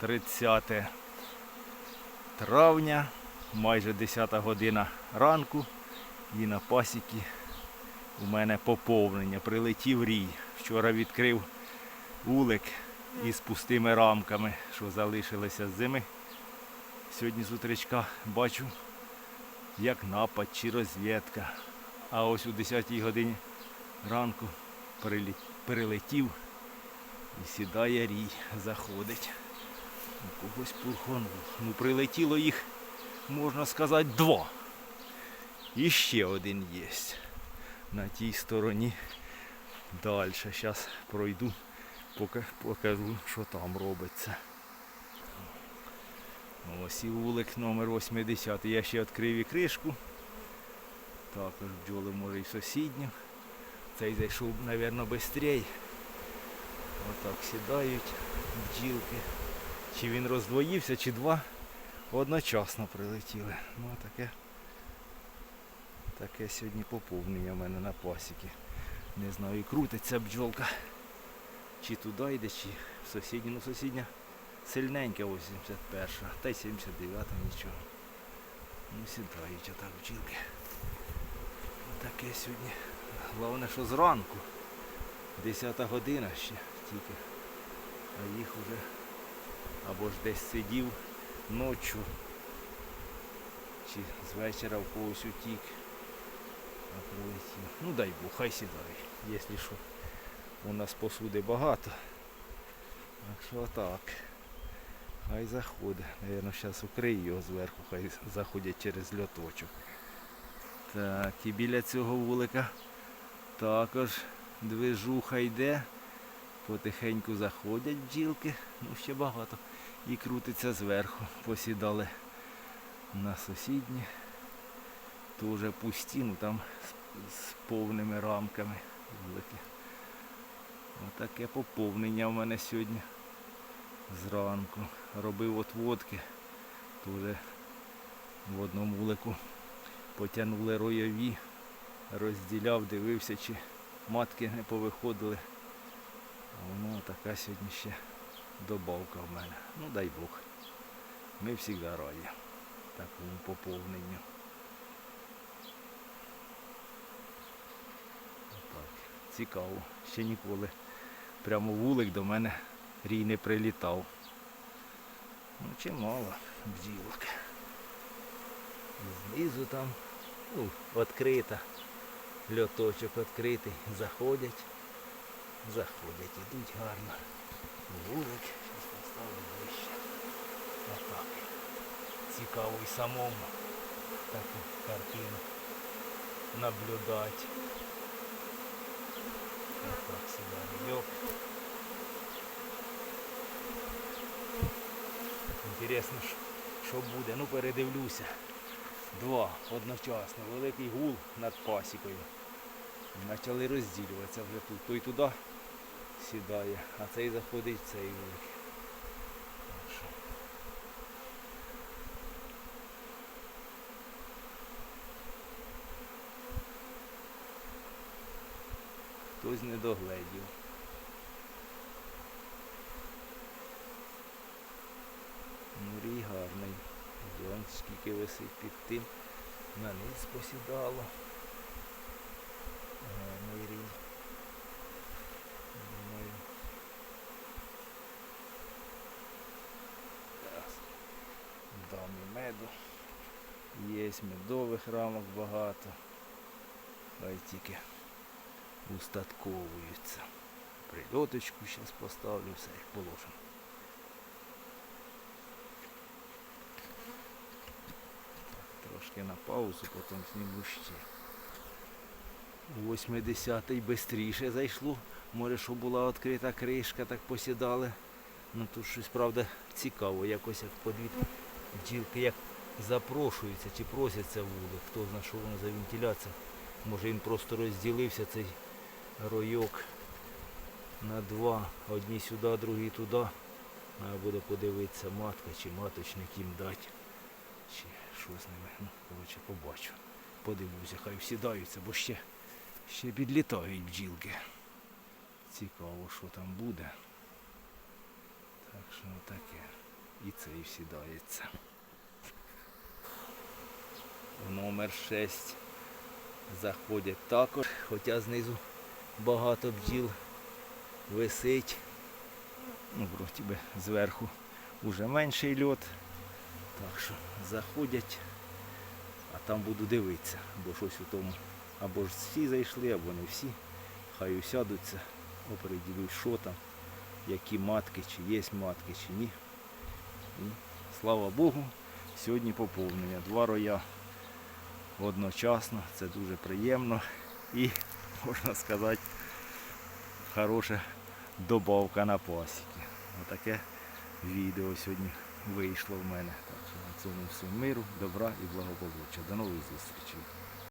30 травня, майже 10 година ранку. І на пасіки у мене поповнення. Прилетів рій. Вчора відкрив улик із пустими рамками, що залишилися з зими. Сьогодні з утречка бачу, як напад чи розвідка. А ось у 10 годині ранку перелетів і сідає рій, заходить. У когось пурхонув. Ну, прилетіло їх, можна сказати, два. І ще один є. На тій стороні. Далі. Зараз пройду, поки покажу, що там робиться. Ось і вулик номер 80. Я ще відкрив і кришку. Також бджоли може і сусідню. Цей зайшов, мабуть, швидше. Отак сідають бджілки. Чи він роздвоївся, чи два одночасно прилетіли. Ну таке. Таке сьогодні поповнення в мене на пасіки. Не знаю, і крутиться бджолка. Чи туди йде, чи в сусідню. Ну сусідня сильненька 81-ша, та й 79-та нічого. Ну сідають отак бджілки. Таке сьогодні. Головне, що зранку. 10 година ще тільки. А їх уже або ж десь сидів ночі, чи з вечора в когось утік. Ну дай Бог, хай сідає, якщо що. У нас посуди багато. Так що так. Хай заходить. Наверно, зараз укрию його зверху, хай заходять через льоточок. Так, і біля цього вулика також движуха йде. Потихеньку заходять бджілки, ну ще багато. І крутиться зверху. Посідали на сусідні. Тоже пусті, ну там з, з повними рамками великі. Отаке поповнення в мене сьогодні зранку. Робив отводки. Тоже в одному вулику потягнули ройові, розділяв, дивився, чи матки не повиходили. Воно така сьогодні ще добавка в мене. Ну дай Бог. Ми завжди раді такому поповненню. Так, цікаво. Ще ніколи прямо вулик до мене рій не прилітав. Ну чимало бджілок. Знизу там ну, відкрита. Льоточок відкритий. Заходять. Заходять, ідуть гарно. Вулик. Зараз поставлю ближче. Отак. Цікаво і самому таку картину наблюдати. Отак сюди. Йоп. Інтересно, що- буде. Ну передивлюся. Два одночасно. Великий гул над пасікою. Почали розділюватися вже тут. Той туди сідає, а цей заходить в цей великий. Хтось не догледів. Мурій гарний. Вон скільки висить під тим. На низ посідало. Гарний рій. Думаю. Зараз. Дам і меду. Є медових рамок багато. Хай тільки устатковуються. Прильоточку зараз поставлю, все як положено. Трошки на паузу, потім зніму ще. 80-й швидше зайшло. Може, що була відкрита кришка, так посідали. Ну тут щось, правда, цікаво, якось як подвід бджілки як запрошуються чи просяться в вулик. Хто знає, що воно за вентиляція. Може він просто розділився цей ройок на два. Одні сюди, другі туди. Треба буде подивитися, матка чи маточник їм дати. Чи що з ними. Ну, коротше, побачу. Подивлюся, хай всідаються, бо ще, ще підлітають бджілки. Цікаво, що там буде. Так що таке. І цей всідається. В номер 6 заходять також, хоча знизу багато бджіл висить. Ну, вроді би зверху вже менший льот. Так що заходять, а там буду дивитися, бо щось у тому. Або ж всі зайшли, або не всі. Хай усядуться, оприділюють, що там, які матки, чи є матки, чи ні. Слава Богу, сьогодні поповнення. Два роя одночасно, це дуже приємно і, можна сказати, хороша добавка на пасіки. Отаке відео сьогодні вийшло в мене. Так що на цьому всьому миру, добра і благополуччя. До нових зустрічей.